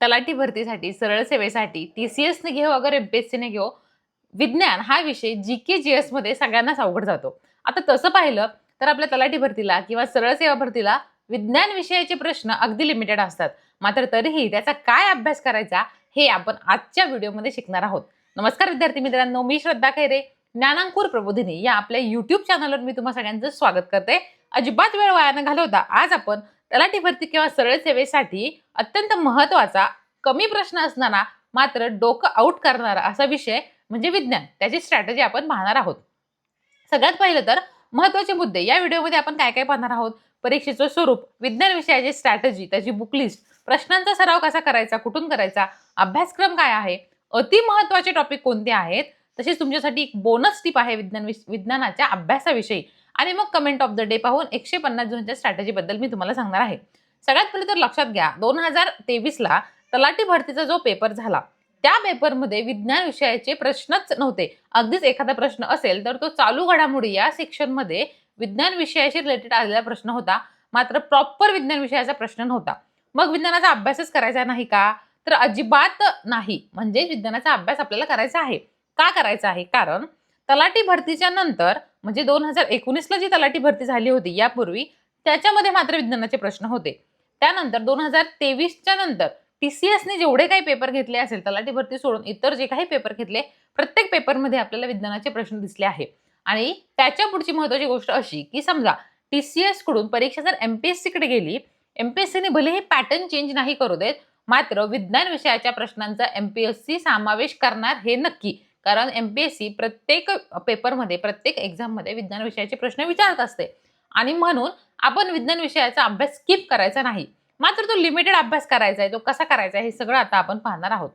तलाठी भरतीसाठी सरळ सेवेसाठी टी सी एसने घेऊ अगर एम पी एस सीने घेऊ विज्ञान हा विषय जी के जी एसमध्ये सगळ्यांनाच अवघड जातो. आता तसं पाहिलं तर आपल्या तलाठी भरतीला किंवा सरळ सेवा भरतीला विज्ञान विषयाचे प्रश्न अगदी लिमिटेड असतात. मात्र तरीही त्याचा काय अभ्यास करायचा हे आपण आजच्या व्हिडिओमध्ये शिकणार आहोत. नमस्कार विद्यार्थी मित्रांनो मी श्रद्धा खैरे. ज्ञानांकुर प्रबोधिनी या आपल्या युट्यूब चॅनलवर मी तुम्हा सगळ्यांचं स्वागत करते. अजिबात वेळ वाया न घालवता आज आपण तलाठी भरती किंवा सरळ सेवेसाठी अत्यंत महत्त्वाचा कमी प्रश्न असणारा मात्र डोकं आउट करणारा असा विषय म्हणजे विज्ञान. त्याची स्ट्रॅटजी आपण पाहणार आहोत. सगळ्यात पहिलं तर महत्त्वाचे मुद्दे. या व्हिडिओमध्ये आपण काय काय पाहणार आहोत? परीक्षेचं स्वरूप विज्ञान विषयाची स्ट्रॅटजी त्याची बुकलिस्ट प्रश्नांचा सराव कसा करायचा कुठून करायचा अभ्यासक्रम काय आहे अति महत्त्वाचे टॉपिक कोणते आहेत तसेच तुमच्यासाठी एक बोनस टिप आहे विज्ञान विज्ञानाच्या अभ्यासाविषयी. आणि मग कमेंट ऑफ द डे पाहून एकशे पन्नास जणांच्या स्ट्रॅटेजीबद्दल मी तुम्हाला सांगणार आहे. सगळ्यात पहिले तर लक्षात घ्या दोन हजार तेवीसला तलाठी भरतीचा जो पेपर झाला त्या पेपरमध्ये विज्ञान विषयाचे प्रश्नच नव्हते. अगदीच एखादा प्रश्न असेल तर तो चालू घडामोडी या सेक्शनमध्ये विज्ञान विषयाशी रिलेटेड आलेला प्रश्न होता. मात्र प्रॉपर विज्ञान विषयाचा प्रश्न नव्हता. मग विज्ञानाचा अभ्यासच करायचा नाही का? तर अजिबात नाही. म्हणजे विज्ञानाचा अभ्यास आपल्याला करायचा आहे. का करायचा आहे? कारण तलाठी भरतीच्या नंतर म्हणजे दोन हजार एकोणीसला जी तलाठी भरती झाली होती यापूर्वी त्याच्यामध्ये मात्र विज्ञानाचे प्रश्न होते. त्यानंतर दोन हजार तेवीसच्या नंतर टी सी एसने जेवढे काही पेपर घेतले असेल तलाठी भरती सोडून इतर जे काही पेपर घेतले प्रत्येक पेपरमध्ये आपल्याला विज्ञानाचे प्रश्न दिसले आहे. आणि त्याच्या पुढची महत्वाची गोष्ट अशी की समजा टी सी एसकडून परीक्षा जर एम पी एस सीकडे गेली एम पी एस सीने भले हे पॅटर्न चेंज नाही करू देत मात्र विज्ञान विषयाच्या प्रश्नांचा एम पी एस सी समावेश करणार हे नक्की. कारण एम पी एस सी प्रत्येक पेपरमध्ये प्रत्येक एक्झाममध्ये विज्ञान विषयाचे प्रश्न विचारत असते. आणि म्हणून आपण विज्ञान विषयाचा अभ्यास स्किप करायचा नाही. मात्र तो लिमिटेड अभ्यास करायचा आहे तो कसा करायचा आहे हे सगळं आता आपण पाहणार आहोत.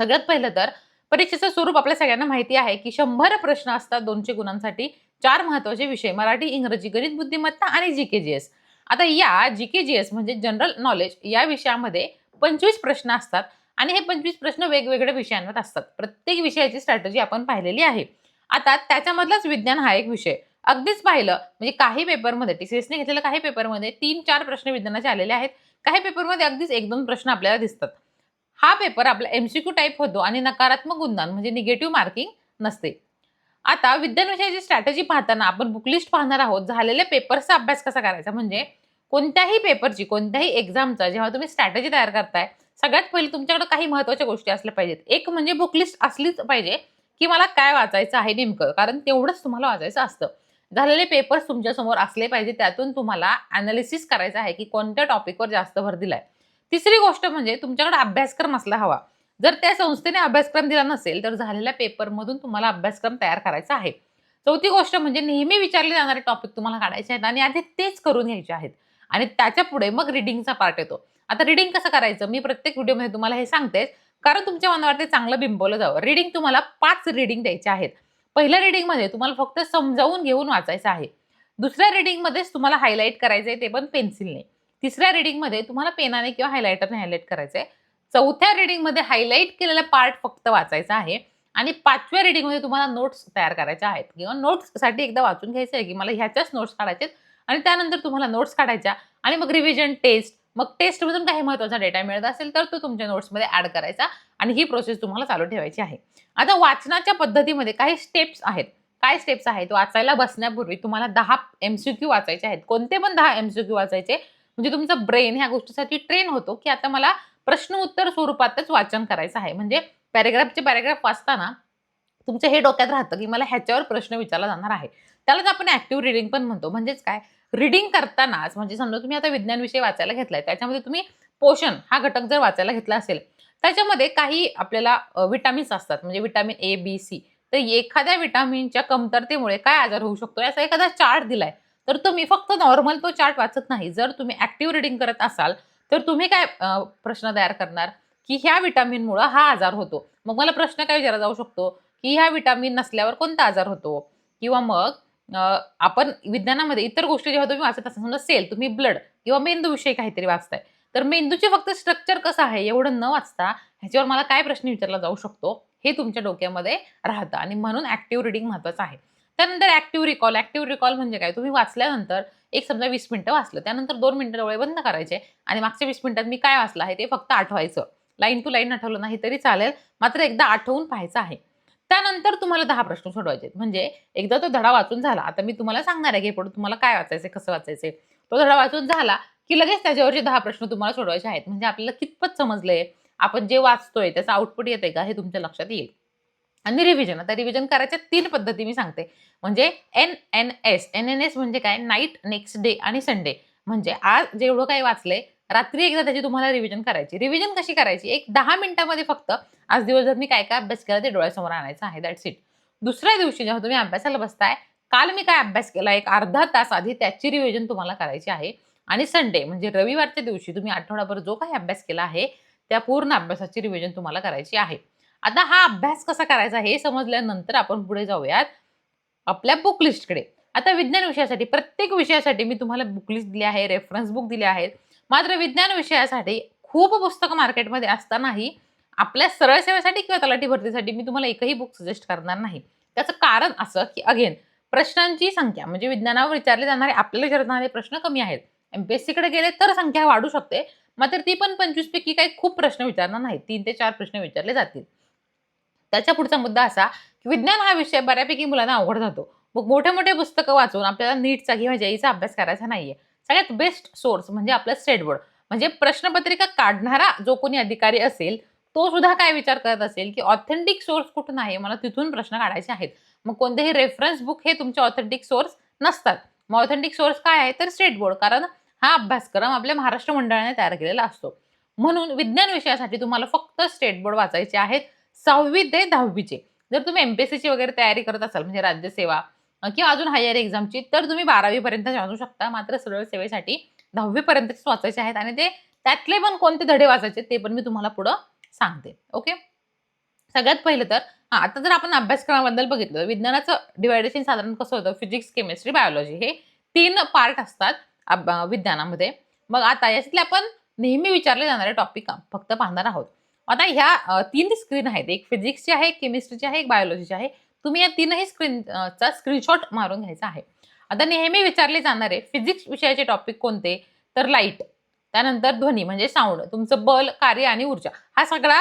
सगळ्यात पहिलं तर परीक्षेचं स्वरूप आपल्या सगळ्यांना माहिती आहे की शंभर प्रश्न असतात दोनशे गुणांसाठी. चार महत्त्वाचे विषय मराठी इंग्रजी गणित बुद्धिमत्ता आणि जी के जी एस आता या जी के जी एस म्हणजे जनरल नॉलेज या विषयामध्ये पंचवीस प्रश्न असतात. आणि हे पंचवीस प्रश्न वेगवेगळ्या विषयांवर असतात. प्रत्येक विषयाची स्ट्रॅटजी आपण पाहिलेली आहे. आता त्याच्यामधलाच विज्ञान हा एक विषय. अगदीच पाहिलं म्हणजे काही पेपरमध्ये टी सी एसने घेतलेल्या काही पेपरमध्ये तीन चार प्रश्न विज्ञानाचे आलेले आहेत. काही पेपरमध्ये अगदीच एक दोन प्रश्न आपल्याला दिसतात. हा पेपर आपला एमसीक्यू टाईप होतो आणि नकारात्मक गुणदान म्हणजे निगेटिव्ह मार्किंग नसते. आता विज्ञान विषयाची स्ट्रॅटेजी पाहताना आपण बुकलिस्ट पाहणार आहोत. झालेल्या पेपरचा अभ्यास कसा करायचा? म्हणजे कोणत्याही पेपरची कोणत्याही एक्झामचा जेव्हा तुम्ही स्ट्रॅटेजी तयार करताय सगळ्यात पहिले तुमच्याकडे काही महत्त्वाच्या गोष्टी असल्या पाहिजेत. एक म्हणजे बुकलिस्ट असलीच पाहिजे की मला काय वाचायचं आहे नेमकं कारण तेवढंच तुम्हाला वाचायचं असतं. झालेले पेपर्स तुमच्यासमोर असले पाहिजे त्यातून तुम्हाला अनालिसिस करायचं आहे की कोणत्या टॉपिकवर जास्त भर दिलाय. तिसरी गोष्ट म्हणजे तुमच्याकडे अभ्यासक्रम असला हवा. जर त्या संस्थेने अभ्यासक्रम दिला नसेल तर झालेल्या पेपरमधून तुम्हाला अभ्यासक्रम तयार करायचा आहे. चौथी गोष्ट म्हणजे नेहमी विचारले जाणारे टॉपिक तुम्हाला काढायचे आहेत आणि आधी तेच करून घ्यायचे आहेत. आणि त्याच्या पुढे मग रिडिंगचा पार्ट येतो. आता रिडिंग कसं करायचं? मी प्रत्येक व्हिडिओमध्ये तुम्हाला हे सांगतेच. कारण तुमच्या मनावरती चांगलं बिंबवलं जावं. रिडिंग तुम्हाला पाच रिडिंग द्यायचे आहेत. पहिल्या रिडिंगमध्ये तुम्हाला फक्त समजावून घेऊन वाचायचं आहे. दुसऱ्या रिडिंगमध्येच तुम्हाला हायलाईट करायचं आहे ते पण पेन्सिलने तिसऱ्या रिडिंगमध्ये तुम्हाला पेनाने किंवा हायलायटरने हायलाईट करायचं आहे चौथ्या रिडिंगमध्ये हायलाईट केलेला पार्ट फक्त वाचायचा आहे. आणि पाचव्या रिडिंगमध्ये तुम्हाला नोट्स तयार करायच्या आहेत. किंवा नोट्ससाठी एकदा वाचून घ्यायचं आहे की मला ह्याच्याच नोट्स काढायचे आणि त्यानंतर तुम्हाला नोट्स काढायच्या आणि मग रिव्हिजन टेस्ट मग टेस्टमधून काही महत्त्वाचा डेटा मिळत असेल तर तो तुमच्या नोट्समध्ये ॲड करायचा आणि ही प्रोसेस तुम्हाला चालू ठेवायची आहे. आता वाचनाच्या पद्धतीमध्ये काही स्टेप्स आहेत. काय स्टेप्स आहेत? वाचायला बसण्यापूर्वी तुम्हाला दहा एमसीक्यू वाचायचे आहेत. कोणते पण दहा एमसीक्यू वाचायचे? म्हणजे तुमचा ब्रेन ह्या गोष्टीसाठी ट्रेन होतो की आता मला प्रश्न उत्तर स्वरूपातच वाचन करायचं आहे. म्हणजे पॅरेग्राफचे पॅरेग्राफ वाचताना तुमच्या हे डोक्यात राहतं की मला ह्याच्यावर प्रश्न विचारला जाणार आहे. त्यालाच आपण ऍक्टिव्ह रिडिंग पण म्हणतो. म्हणजेच काय? रिडिंग करतानाच म्हणजे समजा तुम्ही आता विज्ञान विषय वाचायला घेतलाय त्याच्यामध्ये तुम्ही पोषण हा घटक जर वाचायला घेतला असेल त्याच्यामध्ये काही आपल्याला विटामिन्स असतात म्हणजे विटामिन ए बी सी तर एखाद्या विटामिनच्या कमतरतेमुळे काय आजार होऊ शकतो? याचा एखादा चार्ट दिलाय. तर तुम्ही फक्त नॉर्मल तो चार्ट वाचत नाही. जर तुम्ही ऍक्टिव्ह रिडिंग करत असाल तर तुम्ही काय प्रश्न तयार करणार? की ह्या विटामिनमुळं हा आजार होतो. मग मला प्रश्न काय विचारला जाऊ शकतो? की ह्या विटामिन नसल्यावर कोणता आजार होतो? किंवा मग आपण विज्ञानामध्ये इतर गोष्टी जेव्हा तुम्ही वाचत असाल समजा सेल तुम्ही ब्लड किंवा मेंदूविषयी काहीतरी वाचताय तर मेंदूचे फक्त स्ट्रक्चर कसं आहे एवढं न वाचता ह्याच्यावर मला काय प्रश्न विचारला जाऊ शकतो हे तुमच्या डोक्यामध्ये राहतं आणि म्हणून ऍक्टिव्ह रिडिंग महत्वाचं आहे. त्यानंतर ऍक्टिव्ह रिकॉल ऍक्टिव्ह रिकॉल म्हणजे काय? तुम्ही वाचल्यानंतर एक समजा वीस मिनिटं वाचलं त्यानंतर दोन मिनिटं डोळे बंद करायचे आणि मागच्या वीस मिनिटात मी काय वाचलं आहे ते फक्त आठवायचं. लाईन टू लाईन आठवलं नाही तरी चालेल मात्र एकदा आठवून पाहायचं आहे. त्यानंतर तुम्हाला दहा प्रश्न सोडवायचे म्हणजे एकदा तो धडा वाचून झाला. आता मी तुम्हाला सांगणार आहे की पुढे तुम्हाला काय वाचायचे कसं वाचायचे तो धडा वाचून झाला की लगेच त्याच्यावरचे दहा प्रश्न तुम्हाला सोडवायचे आहेत. म्हणजे आपल्याला कितपत समजलंय? आपण जे वाचतोय त्याचं आउटपुट येते का हे तुमच्या लक्षात येईल. आणि रिव्हिजन आता रिव्हिजन करायच्या तीन पद्धती मी सांगते. म्हणजे N N S N N S म्हणजे काय? नाईट नेक्स्ट डे आणि संडे म्हणजे आज जेवढं काही वाचलंय रात्री एकदा त्याची तुम्हाला रिव्हिजन करायची. रिव्हिजन कशी करायची? एक दहा मिनिटामध्ये फक्त आज दिवसभर मी काय काय अभ्यास केला ते डोळ्यासमोर आणायचं आहे. दॅट्स इट दुसऱ्या दिवशी जेव्हा तुम्ही अभ्यासाला बसताय काल मी काय अभ्यास केला? एक अर्धा तास आधी त्याची रिव्हिजन तुम्हाला करायची आहे. आणि संडे म्हणजे रविवारच्या दिवशी तुम्ही आठवडाभर जो काही अभ्यास केला आहे त्या पूर्ण अभ्यासाची रिव्हिजन तुम्हाला करायची आहे. आता हा अभ्यास कसा करायचा हे समजल्यानंतर आपण पुढे जाऊयात आपल्या बुक लिस्टकडे आता विज्ञान विषयासाठी प्रत्येक विषयासाठी मी तुम्हाला बुक लिस्ट दिली आहे रेफरन्स बुक दिले आहेत. मात्र विज्ञान विषयासाठी खूप पुस्तकं मार्केटमध्ये असतानाही आपल्या सरळ सेवेसाठी किंवा तलाठी भरतीसाठी मी तुम्हाला एकही बुक सजेस्ट करणार नाही. त्याचं कारण असं की अगेन प्रश्नांची संख्या म्हणजे विज्ञानावर विचारले जाणारे आपल्याला विचारणारे प्रश्न कमी आहेत. एम पी एस सीकडे गेले तर संख्या वाढू शकते. मात्र ती पण पंचवीसपैकी काही खूप प्रश्न विचारणार नाही तीन ते चार प्रश्न विचारले जातील. त्याच्या पुढचा मुद्दा असा की विज्ञान हा विषय बऱ्यापैकी मुलांना अवघड जातो. मग मोठे मोठे पुस्तकं वाचून आपल्याला नीटचा किंवा जेईचा अभ्यास करायचा नाहीये. सगळ्यात बेस्ट सोर्स म्हणजे आपलं स्टेट बोर्ड म्हणजे प्रश्नपत्रिका काढणारा जो कोणी अधिकारी असेल तो सुद्धा काय विचार करत असेल की ऑथेंटिक सोर्स कुठून आहे? मला तिथून प्रश्न काढायचे आहेत. मग कोणतेही रेफरन्स बुक हे तुमचे ऑथेंटिक सोर्स नसतात. मग ऑथेंटिक सोर्स काय आहे? तर स्टेट बोर्ड कारण हा अभ्यासक्रम आपल्या महाराष्ट्र मंडळाने तयार केलेला असतो. म्हणून विज्ञान विषयासाठी तुम्हाला फक्त स्टेट बोर्ड वाचायचे आहेत. सहावी ते दहावीचे. जर तुम्ही एमपीएससीची वगैरे तयारी करत असाल म्हणजे राज्यसेवा किंवा अजून हायर एक्झामची तर तुम्ही बारावीपर्यंत वाचू शकता. मात्र सरळ सेवेसाठी दहावीपर्यंतच वाचायचे आहेत आणि ते त्यातले पण कोणते धडे वाचायचे ते पण मी तुम्हाला पुढं सांगते. ओके सगळ्यात पहिलं तर हा आता जर आपण अभ्यासक्रमाबद्दल बघितलं विज्ञानाचं डिवायडेशन साधारण कसं होतं? फिजिक्स केमिस्ट्री बायोलॉजी हे तीन पार्ट असतात विज्ञानामध्ये. मग आता याच्यातले आपण नेहमी विचारले जाणारे टॉपिक फक्त पाहणार आहोत. आता ह्या तीन स्क्रीन आहेत. एक फिजिक्सची आहे केमिस्ट्रीची आहे एक बायोलॉजीची आहे. तुम्ही या तीनही स्क्रीनचा स्क्रीनशॉट मारून घ्यायचा आहे. आता नेहमी विचारले जाणारे फिजिक्स विषयाचे टॉपिक कोणते? तर लाइट त्यानंतर ध्वनी म्हणजे साऊंड तुमचं बल कार्य आणि ऊर्जा हा सगळा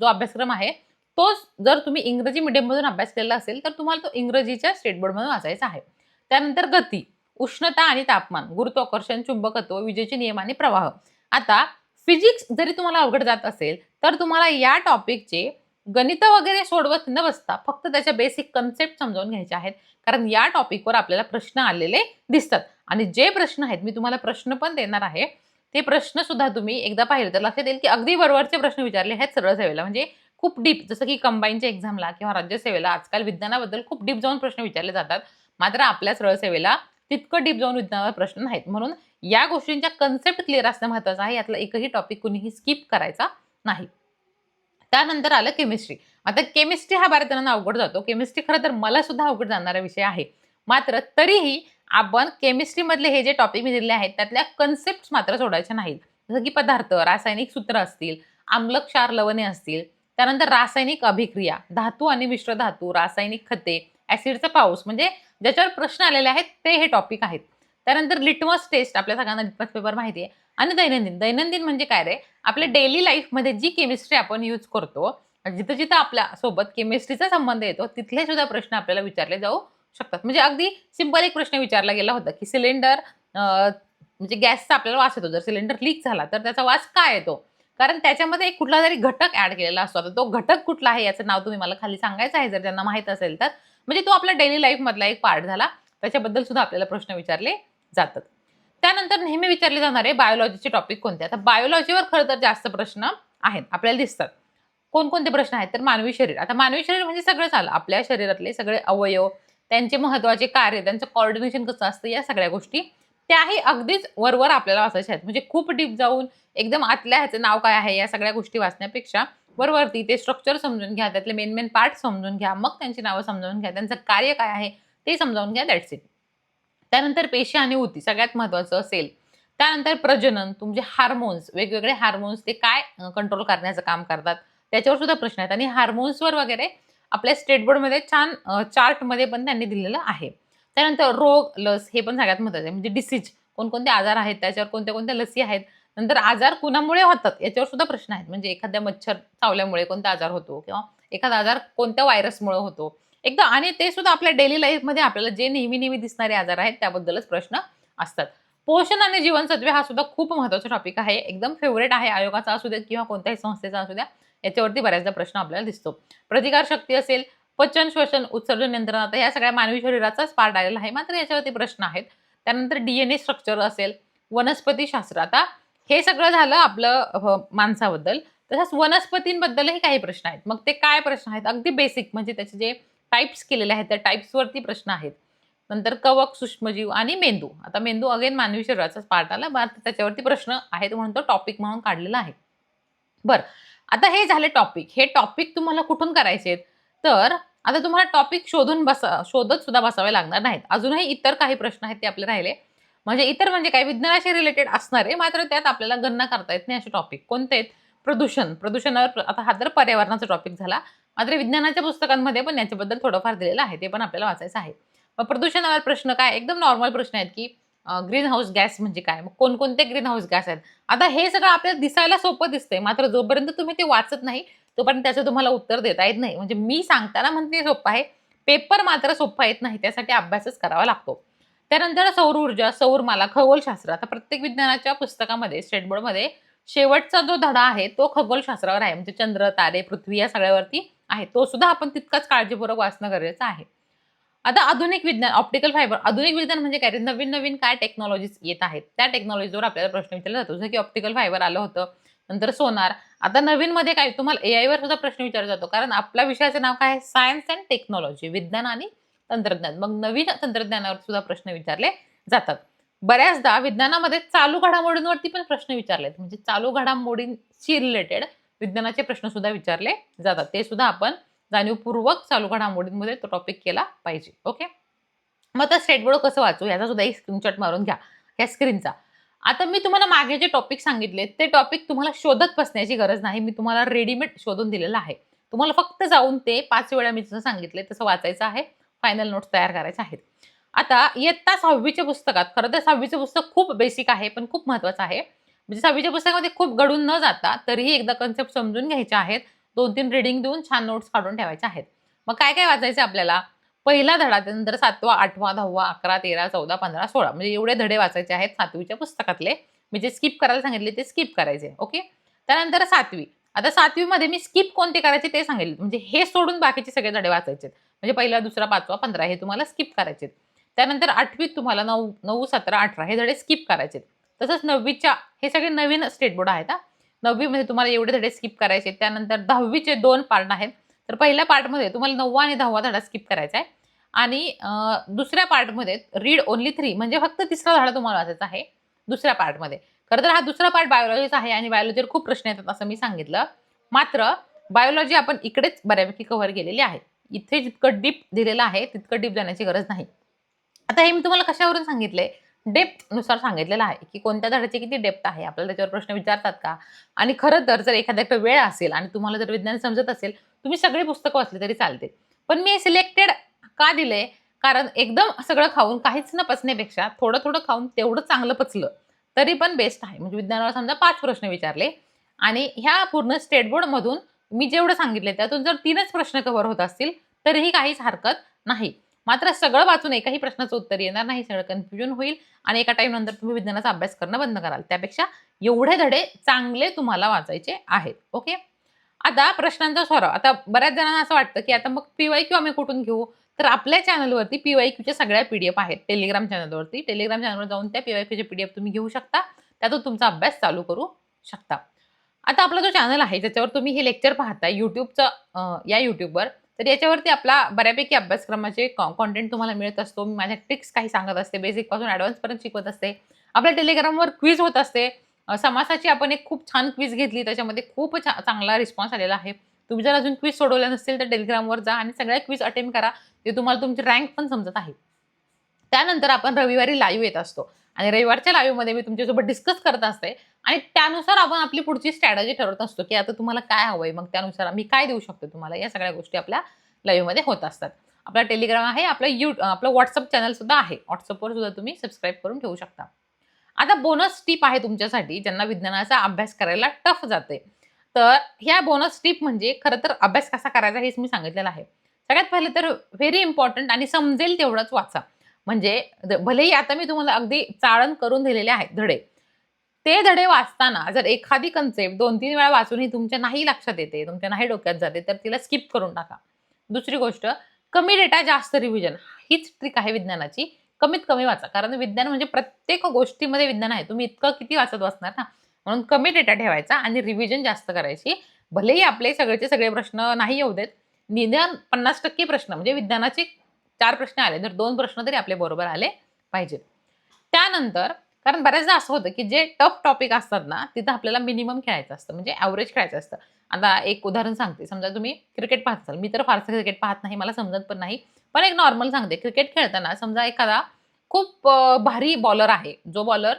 जो अभ्यासक्रम आहे तोच जर तुम्ही इंग्रजी मिडियममधून अभ्यास केलेला असेल तर तुम्हाला तो इंग्रजीच्या स्टेट बोर्डमधून वाचायचा आहे. त्यानंतर गती उष्णता आणि तापमान गुरुत्वाकर्षण चुंबकत्व विजेचे नियम आणि प्रवाह. आता फिजिक्स जरी तुम्हाला अवघड जात असेल तर तुम्हाला या टॉपिकचे गणित वगैरे सोडवत न बसता फक्त त्याच्या बेसिक कन्सेप्ट समजावून घ्यायचे आहेत. कारण या टॉपिकवर आपल्याला प्रश्न आलेले दिसतात. आणि जे प्रश्न आहेत मी तुम्हाला प्रश्न पण देणार आहे. ते प्रश्न सुद्धा तुम्ही एकदा पाहिले तर लक्षात येईल की अगदी बरोबरचे प्रश्न विचारले आहेत सरळ सेवेला. म्हणजे खूप डीप जसं की कंबाईनच्या एक्झामला किंवा राज्यसेवेला आजकाल विज्ञानाबद्दल खूप डीप जाऊन प्रश्न विचारले जातात. मात्र आपल्या सरळ सेवेला तितकं डीप जाऊन विज्ञानावर प्रश्न नाहीत. म्हणून या गोष्टींच्या कन्सेप्ट क्लिअर असणं महत्त्वाचं आहे. यातला एकही टॉपिक कुणीही स्किप करायचा नाही. त्यानंतर आलं केमिस्ट्री आता केमिस्ट्री हा बऱ्याच अवघड जातो. केमिस्ट्री खरं तर मला सुद्धा अवघड जाणारा विषय आहे. मात्र तरीही आपण केमिस्ट्रीमधले हे जे टॉपिक मी दिले आहेत त्यातल्या कन्सेप्ट मात्र सोडायच्या नाहीत. जसं की पदार्थ रासायनिक सूत्र असतील आम्ल क्षार लवणे असतील. त्यानंतर रासायनिक अभिक्रिया धातू आणि मिश्र धातू रासायनिक खते ऍसिडचा पाऊस म्हणजे ज्याच्यावर प्रश्न आलेले आहेत ते हे टॉपिक आहेत. त्यानंतर लिटमस टेस्ट आपल्या सगळ्यांना लिटमस पेपर माहिती आहे. आणि दैनंदिन. दैनंदिन म्हणजे काय रे? आपल्या डेली लाईफमध्ये जी केमिस्ट्री आपण यूज करतो जिथं जिथं आपल्यासोबत केमिस्ट्रीचा संबंध येतो तिथले सुद्धा प्रश्न आपल्याला विचारले जाऊ शकतात. म्हणजे अगदी सिंपल एक प्रश्न विचारला गेला होता की सिलेंडर म्हणजे गॅसचा आपल्याला वास येतो. जर सिलेंडर लीक झाला तर त्याचा वास काय येतो? कारण त्याच्यामध्ये एक कुठला तरी घटक ऍड केलेला असतो. आता तो घटक कुठला आहे याचं नाव तुम्ही मला खाली सांगायचं आहे जर त्यांना माहीत असेल तर. म्हणजे तो आपल्या डेली लाईफमधला एक पार्ट झाला. त्याच्याबद्दल सुद्धा आपल्याला प्रश्न विचारले जातात. त्यानंतर नेहमी विचारले जाणारे बायोलॉजीचे टॉपिक कोणते? आता बायोलॉजीवर खरं तर जास्त प्रश्न आहेत आपल्याला दिसतात. कोणकोणते प्रश्न आहेत? तर मानवी शरीर. आता मानवी शरीर म्हणजे सगळंच आलं. आपल्या शरीरातले सगळे अवयव त्यांचे महत्त्वाचे कार्य त्यांचं कॉर्डिनेशन कसं असतं या सगळ्या गोष्टी त्याही अगदीच वरवर आपल्याला वाचायच्या आहेत. म्हणजे खूप डीप जाऊन एकदम आतल्या ह्याचं नाव काय आहे या सगळ्या गोष्टी वाचण्यापेक्षा वरवरती ते स्ट्रक्चर समजून घ्या त्यातले मेन मेन पार्ट समजून घ्या मग त्यांची नावं समजावून घ्या त्यांचं कार्य काय आहे ते समजावून घ्या दॅट्स इट त्यानंतर पेशी आणि ऊती सगळ्यात महत्वाचं असेल. त्यानंतर प्रजनन तुमचे हार्मोन्स वेगवेगळे हार्मोन्स ते काय कंट्रोल करण्याचं काम करतात? त्याच्यावर सुद्धा प्रश्न आहेत. आणि हार्मोन्सवर वगैरे आपल्या स्टेट बोर्डमध्ये छान चार्टमध्ये पण त्यांनी दिलेलं आहे. त्यानंतर रोग लस हे पण सगळ्यात महत्त्वाचे आहे. म्हणजे डिसीज कोणकोणते आजार आहेत त्याच्यावर कोणत्या कोणत्या लसी आहेत? नंतर आजार कुणामुळे होतात? याच्यावर सुद्धा प्रश्न आहेत. म्हणजे एखाद्या मच्छर चावल्यामुळे कोणता आजार होतो? किंवा एखादा आजार कोणत्या व्हायरसमुळे होतो? एकदा आणि ते सुद्धा आपल्या डेली लाईफमध्ये आपल्याला जे नेहमी नेहमी दिसणारे आजार आहेत त्याबद्दलच प्रश्न असतात. पोषण आणि जीवनसत्वे हा सुद्धा खूप महत्त्वाचा टॉपिक आहे. एकदम फेवरेट आहे आयोगाचा असू द्या किंवा कोणत्याही संस्थेचा असू द्या याच्यावरती बऱ्याचदा प्रश्न आपल्याला दिसतो. प्रतिकार शक्ती असेल पचन श्वसन उत्सर्जन नियंत्रण आता या सगळ्या मानवी शरीराचाच पार्ट आलेला आहे. मात्र याच्यावरती प्रश्न आहेत. त्यानंतर डीएनए स्ट्रक्चर असेल वनस्पती शास्त्र. आता हे सगळं झालं आपलं माणसाबद्दल. तसंच वनस्पतींबद्दलही काही प्रश्न आहेत. मग ते काय प्रश्न आहेत? अगदी बेसिक म्हणजे त्याचे जे टाईप्स केलेले आहेत. त्या टाईप्सवरती प्रश्न आहेत. नंतर कवक सूक्ष्मजीव आणि मेंदू. आता मेंदू अगेन मानवी शरीराचाच पार्ट आला. मात्र त्याच्यावरती प्रश्न आहेत म्हणून तो टॉपिक म्हणून काढलेला आहे. बरं. आता हे झाले टॉपिक हे टॉपिक तुम्हाला कुठून करायचे आहेत? तर आता तुम्हाला टॉपिक शोधून बसा शोधत सुद्धा बसावे लागणार नाहीत. अजूनही इतर काही प्रश्न आहेत ते आपले राहिले. म्हणजे इतर म्हणजे काय? विज्ञानाशी रिलेटेड असणारे मात्र त्यात आपल्याला गणना करता येत नाही असे टॉपिक कोणते आहेत? प्रदूषण. प्रदूषणावर आता हा तर पर्यावरणाचा टॉपिक झाला. मात्र विज्ञानाच्या पुस्तकांमध्ये पण याच्याबद्दल थोडंफार दिलेलं आहे ते पण आपल्याला वाचायचं आहे. मग प्रदूषणावर प्रश्न काय? एकदम नॉर्मल प्रश्न आहेत की ग्रीन हाऊस गॅस म्हणजे काय? मग कोणकोणते ग्रीन हाऊस गॅस आहेत? आता हे सगळं आपल्याला दिसायला सोपं दिसतंय मात्र जोपर्यंत तुम्ही ते वाचत नाही तोपर्यंत त्याचं तुम्हाला उत्तर देता येत नाही. म्हणजे मी सांगताना म्हणते सोपं आहे पेपर मात्र सोपा येत नाही त्यासाठी अभ्यासच करावा लागतो. त्यानंतर सौर ऊर्जा सौरमाला खगोलशास्त्र आता प्रत्येक विज्ञानाच्या पुस्तकामध्ये स्टेट बोर्डमध्ये शेवटचा जो धडा आहे तो खगोलशास्त्रावर आहे. म्हणजे चंद्र तारे पृथ्वी या सगळ्यावरती आहे. तो सुद्धा आपण तितकाच काळजीपूर्वक वाचणं गरजेचं आहे. आता आधुनिक विज्ञान ऑप्टिकल फायबर आधुनिक विज्ञान म्हणजे काय नवीन नवीन काय टेक्नॉलॉजीज येत आहेत? त्या टेक्नॉलॉजीवर आपल्याला प्रश्न विचारला जातो. जसं की ऑप्टिकल फायबर आलं होतं नंतर सोनार. आता नवीन मध्ये काय तुम्हाला ए वर सुद्धा प्रश्न विचारला जातो. कारण आपल्या विषयाचं नाव काय आहे? सायन्स अँड टेक्नॉलॉजी विज्ञान आणि तंत्रज्ञान. मग नवीन तंत्रज्ञानावर सुद्धा प्रश्न विचारले जातात. बऱ्याचदा विज्ञानामध्ये चालू घडामोडींवरती पण प्रश्न विचारलेत. म्हणजे चालू घडामोडींशी रिलेटेड विज्ञानाचे प्रश्न सुद्धा विचारले जातात. ते सुद्धा आपण जाणीवपूर्वक चालू घडामोडींमध्ये तो टॉपिक केला पाहिजे. ओके मग आता स्टेट बोर्ड कसं वाचू? याचा सुद्धा एक स्क्रीनशॉट मारून घ्या या स्क्रीनचा आता मी तुम्हाला मागे जे टॉपिक सांगितले ते टॉपिक तुम्हाला शोधत बसण्याची गरज नाही. मी तुम्हाला रेडीमेड शोधून दिलेलं आहे. तुम्हाला फक्त जाऊन ते पाच वेळा मी जसं सांगितले तसं वाचायचं आहे. फायनल नोट्स तयार करायचे आहेत. आता इयत्ता सहावीच्या पुस्तकात खरं तर सहावीचं पुस्तक खूप बेसिक आहे पण खूप महत्त्वाचं आहे. म्हणजे सहावीच्या पुस्तकामध्ये खूप घडून न जाता तरीही एकदा कन्सेप्ट समजून घ्यायचे आहेत. दोन तीन रिडिंग देऊन छान नोट्स काढून ठेवायचे आहेत. मग काय काय वाचायचं आपल्याला? पहिला धडा त्यानंतर सातवा आठवा दहावा अकरा तेरा चौदा पंधरा सोळा म्हणजे एवढे धडे वाचायचे आहेत सातवीच्या पुस्तकातले. मी जे स्किप करायला सांगितले ते स्किप करायचे ओके त्यानंतर सातवी. आता सातवीमध्ये मी स्किप कोणते करायचे ते सांगितले म्हणजे हे सोडून बाकीचे सगळे धडे वाचायचे म्हणजे पहिला दुसरा पाचवा पंधरा हे तुम्हाला स्किप करायचे त्यानंतर आठवीत तुम्हाला नऊ नऊ सतरा अठरा हे धडे स्किप करायचे तसंच नववीच्या हे सगळे नवीन स्टेट बोर्ड आहेत हा. नववीमध्ये तुम्हाला एवढे धडे स्किप करायचे त्यानंतर दहावीचे दोन पार्ट आहेत. तर पहिल्या पार्टमध्ये तुम्हाला नववा आणि दहावा धडा स्किप करायचा आहे. आणि दुसऱ्या पार्टमध्ये रीड ओनली थ्री म्हणजे फक्त तिसरा धडा तुम्हाला वाचायचा आहे दुसऱ्या पार्टमध्ये. खरं तर हा दुसरा पार्ट बायोलॉजीचा आहे आणि बायोलॉजीवर खूप प्रश्न येतात असं मी सांगितलं. मात्र बायोलॉजी आपण इकडेच बऱ्यापैकी कव्हर केलेली आहे. इथे जितकं डीप दिलेलं आहे तितकं डीप जाण्याची गरज नाही. आता हे मी तुम्हाला कशावरून सांगितलंय डेप्थनुसार सांगितलेलं आहे की कोणत्या धड्याची किती डेप्थ आहे? आपल्याला त्याच्यावर प्रश्न विचारतात का? आणि खरं तर जर एखाद्याकडे वेळ असेल आणि तुम्हाला जर विज्ञान समजत असेल तुम्ही सगळी पुस्तकं वाचली तरी चालते पण मी सिलेक्टेड का दिले? कारण एकदम सगळं खाऊन काहीच न पचण्यापेक्षा थोडं थोडं खाऊन तेवढं चांगलं पचलं. तरी पण बेस्ट आहे. म्हणजे विज्ञानावर समजा पाच प्रश्न विचारले आणि ह्या पूर्ण स्टेट बोर्डमधून मी जेवढं सांगितले त्यातून जर तीनच प्रश्न कव्हर होत असतील तरीही काहीच हरकत नाही. मात्र सगळं वाचून एकाही प्रश्नाचं उत्तर येणार नाही सगळं कन्फ्युजन होईल आणि एका टाइम नंतर तुम्ही विज्ञानाचा अभ्यास करणं बंद कराल. त्यापेक्षा एवढे धडे चांगले तुम्हाला वाचायचे आहेत. ओके? आता प्रश्नांचा सराव. आता बऱ्याच जणांना असं वाटतं की आता मग पीवाय क्यू आम्ही कुठून घेऊ? तर आपल्या चॅनलवरती पीवाय क्यूच्या सगळ्या पीडीएफ आहेत. टेलिग्राम चॅनलवरती टेलिग्राम चॅनलवर जाऊन त्या पीवाय क्यूचे पीडीएफ तुम्ही घेऊ शकता. त्यातून तुमचा अभ्यास चालू करू शकता. आता आपला जो चॅनल आहे ज्याच्यावर तुम्ही हे लेक्चर पाहताय युट्यूबचं या युट्यूबवर तर याच्यावरती आपला बऱ्यापैकी अभ्यासक्रमाचे कॉन्टेंट तुम्हाला मिळत असतो. मी माझ्या ट्रिक्स काही सांगत असते. बेसिकपासून ॲडव्हान्सपर्यंत शिकवत असते. आपल्या टेलिग्रामवर क्विज होत असते. समासाची आपण एक खूप छान क्विज घेतली. त्याच्यामध्ये खूप छा- चांगला रिस्पॉन्स आलेला आहे. तुम्ही जर अजून क्विज सोडवल्या नसतील तर टेलिग्रामवर जा आणि सगळ्या क्विज अटेम्प्ट करा. ते तुम्हाला तुमची रँक पण समजत आहे. त्यानंतर आपण रविवारी लाईव्ह येत असतो. आणि रविवारच्या लाईव्हमध्ये मी तुमच्यासोबत डिस्कस करत असते. आणि त्यानुसार आपण आपली पुढची स्ट्रॅटजी ठरवत असतो की आता तुम्हाला काय हवंय? मग त्यानुसार आम्ही काय देऊ शकतो तुम्हाला? या सगळ्या गोष्टी आपल्या लाईव्हमध्ये होत असतात. आपला टेलिग्राम आहे आपलं यू आपलं व्हॉट्सअप चॅनल सुद्धा आहे. व्हॉट्सअपवर सुद्धा तुम्ही सबस्क्राईब करून ठेवू शकता. आता बोनस टीप आहे तुमच्यासाठी ज्यांना विज्ञानाचा अभ्यास करायला टफ जाते तर ह्या बोनस टीप म्हणजे खरं तर अभ्यास कसा करायचा हेच मी सांगितलेलं आहे. सगळ्यात पहिले तर व्हेरी इम्पॉर्टंट आणि समजेल तेवढंच वाचा. म्हणजे भलेही आता मी तुम्हाला अगदी चाळण करून दिलेले आहेत धडे ते धडे वाचताना जर एखादी कन्सेप्ट दोन तीन वेळा वाचूनही तुमच्या नाही लक्षात येते तुमच्या नाही डोक्यात जाते तर तिला स्किप करून टाका. दुसरी गोष्ट कमी डेटा जास्त रिव्हिजन हीच ट्रिक आहे विज्ञानाची. कमीत कमी वाचा कारण विज्ञान म्हणजे प्रत्येक गोष्टीमध्ये विज्ञान आहे. तुम्ही इतकं किती वाचत बसणार ना? म्हणून कमी डेटा ठेवायचा आणि रिव्हिजन जास्त करायची. भलेही आपले सगळेचे सगळे प्रश्न नाही येऊ देत निदान पन्नास टक्के प्रश्न म्हणजे विज्ञानाचे चार प्रश्न आले तर दोन प्रश्न तरी आपले बरोबर आले पाहिजेत. त्यानंतर कारण बऱ्याचदा असं होतं की जे टफ टॉपिक असतात ना तिथं आपल्याला मिनिमम खेळायचं असतं म्हणजे ॲव्हरेज खेळायचं असतं. आता एक उदाहरण सांगते समजा तुम्ही क्रिकेट पाहत असाल मी तर फारसं क्रिकेट पाहत नाही मला समजत पण नाही पण एक नॉर्मल सांगते क्रिकेट खेळताना समजा एखादा खूप भारी बॉलर आहे जो बॉलर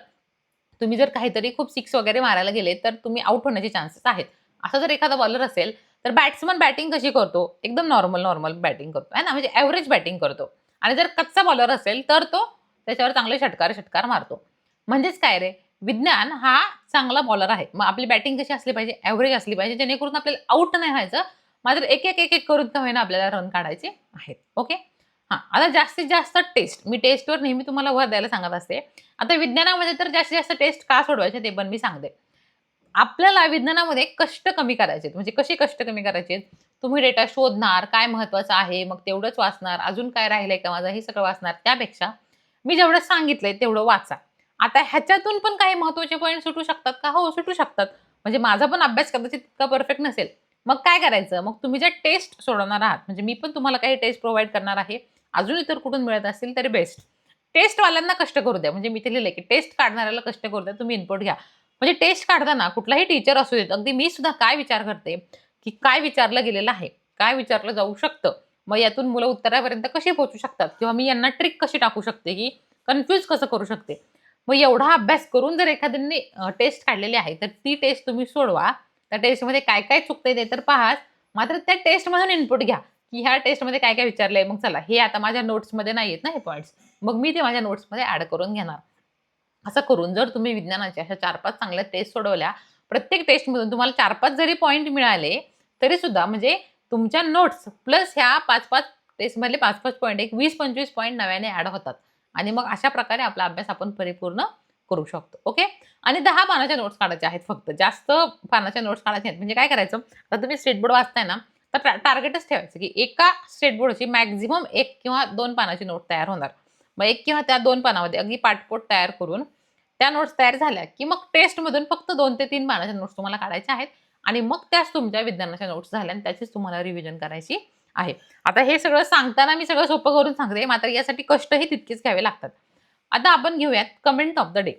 तुम्ही जर काहीतरी खूप सिक्स वगैरे मारायला गेले तर तुम्ही आउट होण्याचे चान्सेस आहेत. असं जर एखादा बॉलर असेल तर बॅट्समन बॅटिंग कशी करतो? एकदम नॉर्मल नॉर्मल बॅटिंग करतो आहे ना? म्हणजे ॲव्हरेज बॅटिंग करतो. आणि जर कच्चा बॉलर असेल तर तो त्याच्यावर चांगले षटकार षटकार मारतो. म्हणजेच काय रे? विज्ञान हा चांगला बॉलर आहे. मग आपली बॅटिंग कशी असली पाहिजे? ॲव्हरेज असली पाहिजे जेणेकरून आपल्याला आउट नाही व्हायचं मात्र एक एक एक एक करून का होईना आपल्याला रन काढायचे आहेत. ओके हां आता जास्तीत जास्त टेस्ट मी टेस्टवर नेहमी तुम्हाला वर द्यायला सांगत असते. आता विज्ञानामध्ये तर जास्तीत जास्त टेस्ट का सोडवायचे ते पण मी सांगते. आपल्याला विज्ञानामध्ये कष्ट कमी करायचे म्हणजे कसे कष्ट कमी करायचे तुम्ही डेटा शोधणार काय महत्वाचं आहे मग तेवढंच वाचणार अजून काय राहिलंय का माझं हे सगळं वाचणार. त्यापेक्षा मी जेवढं सांगितलंय तेवढं वाचा. आता ह्याच्यातून पण काही महत्त्वाचे पॉईंट सुटू शकतात का? हो सुटू शकतात. म्हणजे माझा पण अभ्यास कदाचित इतका परफेक्ट नसेल. मग काय करायचं? मग तुम्ही ज्या टेस्ट सोडवणार आहात म्हणजे मी पण तुम्हाला काही टेस्ट प्रोव्हाइड करणार आहे. अजून इतर कुठून मिळत असतील तरी बेस्ट टेस्टवाल्यांना कष्ट करू द्या. म्हणजे मी ते लिहिलं की टेस्ट काढणाऱ्याला कष्ट करू द्या. तुम्ही इनपुट घ्या. म्हणजे टेस्ट काढताना कुठलाही टीचर असू देत अगदी मी सुद्धा काय विचार करते की काय विचारलं गेलेलं आहे काय विचारलं जाऊ शकतं मग यातून मुलं उत्तरापर्यंत कशी पोहोचू शकतात किंवा मी यांना ट्रिक कशी टाकू शकते की कन्फ्यूज कसं करू शकते? मग एवढा अभ्यास करून जर एखाद्याने टेस्ट काढलेली आहे तर ती टेस्ट तुम्ही सोडवा. त्या टेस्टमध्ये काय काय चुकते ते तर पाहाच. मात्र त्या टेस्टमधून इनपुट घ्या की ह्या टेस्टमध्ये काय काय विचारलंय मग चला हे आता माझ्या नोट्समध्ये नाही आहेत ना हे पॉईंट्स मग मी ते माझ्या नोट्समध्ये ॲड करून घेणार. असं करून जर तुम्ही विज्ञानाच्या अशा चार पाच चांगल्या टेस्ट सोडवल्या प्रत्येक टेस्टमधून तुम्हाला चार पाच जरी पॉईंट मिळाले तरी सुद्धा म्हणजे तुमच्या नोट्स प्लस ह्या पाच पाच टेस्टमधले पाच पाच पॉईंट एक वीस पंचवीस पॉईंट नव्याने ॲड होतात. आणि मग अशा प्रकारे आपला अभ्यास आपण परिपूर्ण करू शकतो. ओके आणि दहा पानाच्या नोट्स काढायच्या आहेत फक्त. जास्त पानाच्या नोट्स काढायच्या आहेत. म्हणजे काय करायचं? आता तुम्ही स्टेट बोर्ड वाचताय ना तर टार्गेटच ठेवायचं की एका स्टेट बोर्डची मॅक्झिमम एक किंवा दोन पानाची नोट तयार होणार. मग एक किंवा त्या दोन पानामध्ये अगदी पाठपोट तयार करून त्या नोट्स तयार झाल्या की मग टेस्टमधून फक्त दोन ते तीन मानाच्या नोट्स तुम्हाला काढायच्या आहेत आणि मग त्याच तुमच्या विज्ञानाच्या नोट्स झाल्या आणि त्याचीच तुम्हाला रिव्हिजन करायची आहे. आता हे सगळं सांगताना मी सगळं सोपं करून सांगते मात्र यासाठी कष्टही तितकेच घ्यावे लागतात. आता आपण घेऊयात comment of the day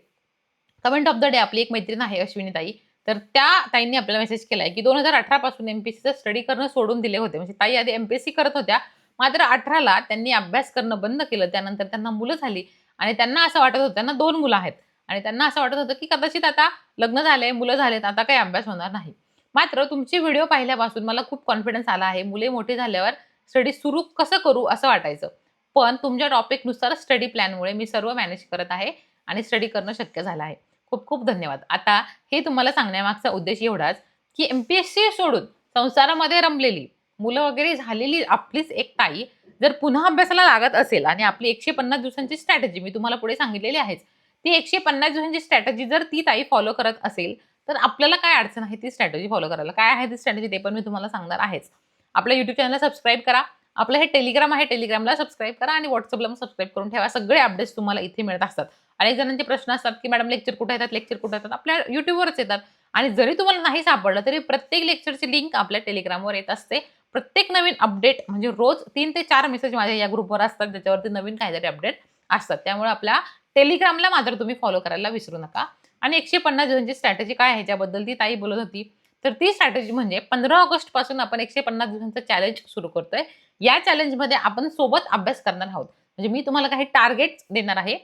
comment of the day आपली एक मैत्रीण आहे अश्विनी ताई तर त्या ताईंनी आपल्याला मेसेज केलाय की दोन हजार अठरा पासून सीचं स्टडी करणं सोडून दिले होते. म्हणजे ताई आधी एमपीएससी करत होत्या मात्र अठराला त्यांनी अभ्यास करणं बंद केलं. त्यानंतर त्यांना मुलं झाली आणि त्यांना असं वाटत होतं त्यांना दोन मुलं आहेत. आणि त्यांना असं वाटत होतं की कदाचित आता लग्न झाले मुलं झालेत आता काही अभ्यास होणार नाही. मात्र तुमची व्हिडिओ पाहिल्यापासून मला खूप कॉन्फिडन्स आला आहे. मुले मोठे झाल्यावर स्टडी सुरू कसं करू असं वाटायचं. पण तुमच्या टॉपिकनुसार स्टडी प्लॅनमुळे मी सर्व मॅनेज करत आहे आणि स्टडी करणं शक्य झालं आहे. खूप खूप धन्यवाद. आता हे तुम्हाला सांगण्यामागचा उद्देश एवढाच की एम पी एस सी सोडून संसारामध्ये रमलेली मुलं वगैरे झालेली आपलीच एक ताई जर पुन्हा अभ्यासाला लागत असेल आणि आपली एकशे पन्नास दिवसांची स्ट्रॅटेजी मी तुम्हाला पुढे सांगितलेली आहेच ती एकशे पन्नास म्हणजे दिवसांची स्ट्रॅटजी जर ती ताई फॉलो करत असेल तर आपल्याला काय अडचण आहे ती स्ट्रॅटजी फॉलो करायला? काय आहे ती स्ट्रॅटजी ते पण मी तुम्हाला सांगणार आहेच. आपल्या युट्यूब चॅनलला सबस्क्राईब करा. आपलं हे टेलिग्राम आहे टेलिग्रामला सबस्क्राईब करा आणि व्हॉट्सअपला सबस्क्राईब करून ठेवा. सगळे अपडेट्स तुम्हाला इथे मिळत असतात. अनेक जणांचे प्रश्न असतात की मॅडम लेक्चर कुठे येतात? लेक्चर कुठे येतात? आपल्या युट्यूबवरच येतात. आणि जरी तुम्हाला नाही सापडलं तरी प्रत्येक लेक्चरची लिंक आपल्या टेलिग्रामवर येत असते. प्रत्येक नवीन अपडेट म्हणजे रोज तीन ते चार मेसेज माझ्या या ग्रुपवर असतात. ज्याच्यावरती नवीन काहीतरी अपडेट असतात. त्यामुळे आपल्या टेलिग्रामला मात्र तुम्ही फॉलो करायला विसरू नका. आणि एकशे पन्नास दिवसांची स्ट्रॅटेजी काय आहे ज्याबद्दल ती ताई बोलत होती तर ती स्ट्रॅटेजी म्हणजे पंधरा ऑगस्टपासून आपण एकशे पन्नास दिवसांचं चॅलेंज सुरू करतोय. या चॅलेंजमध्ये आपण सोबत अभ्यास करणार आहोत. म्हणजे मी तुम्हाला काही टार्गेट देणार आहे.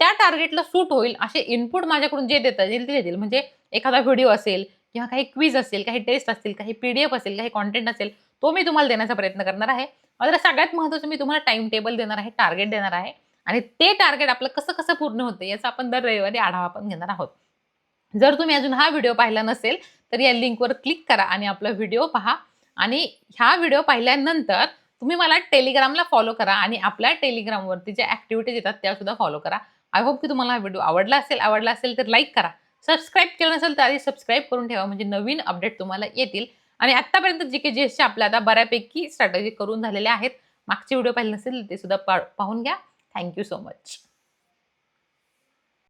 त्या टार्गेटला सूट होईल असे इनपुट माझ्याकडून जे देता येईल ते देतील. म्हणजे एखादा व्हिडिओ असेल किंवा काही क्विज असेल काही टेस्ट असतील काही पी डी एफ असेल काही कॉन्टेंट असेल तो मी तुम्हाला देण्याचा प्रयत्न करणार आहे. मात्र सगळ्यात महत्त्वाचं मी तुम्हाला टाइम टेबल देणार आहे टार्गेट देणार आहे. आणि ते टार्गेट आपलं कसं कसं पूर्ण होतं याचा आपण दर रविवारी आढावा पण घेणार आहोत. जर तुम्ही अजून हा व्हिडिओ पाहिला नसेल तर या लिंकवर क्लिक करा आणि आपला व्हिडिओ पहा. आणि ह्या व्हिडिओ पाहिल्यानंतर तुम्ही मला टेलिग्रामला फॉलो करा आणि आपल्या टेलिग्रामवरती ज्या ॲक्टिव्हिटीज येतात त्या सुद्धा फॉलो करा. आय होप की तुम्हाला हा व्हिडिओ आवडला असेल आवडला असेल तर लाईक करा. सबस्क्राईब केलं नसेल तर आधी सबस्क्राईब करून ठेवा म्हणजे नवीन अपडेट तुम्हाला येतील. आणि आत्तापर्यंत जी के जी एसचे आपल्या आता बऱ्यापैकी स्ट्रॅटेजी करून झालेल्या आहेत मागचे व्हिडिओ पाहिले नसेल ते सुद्धा पा- पाहून घ्या. Thank you so much.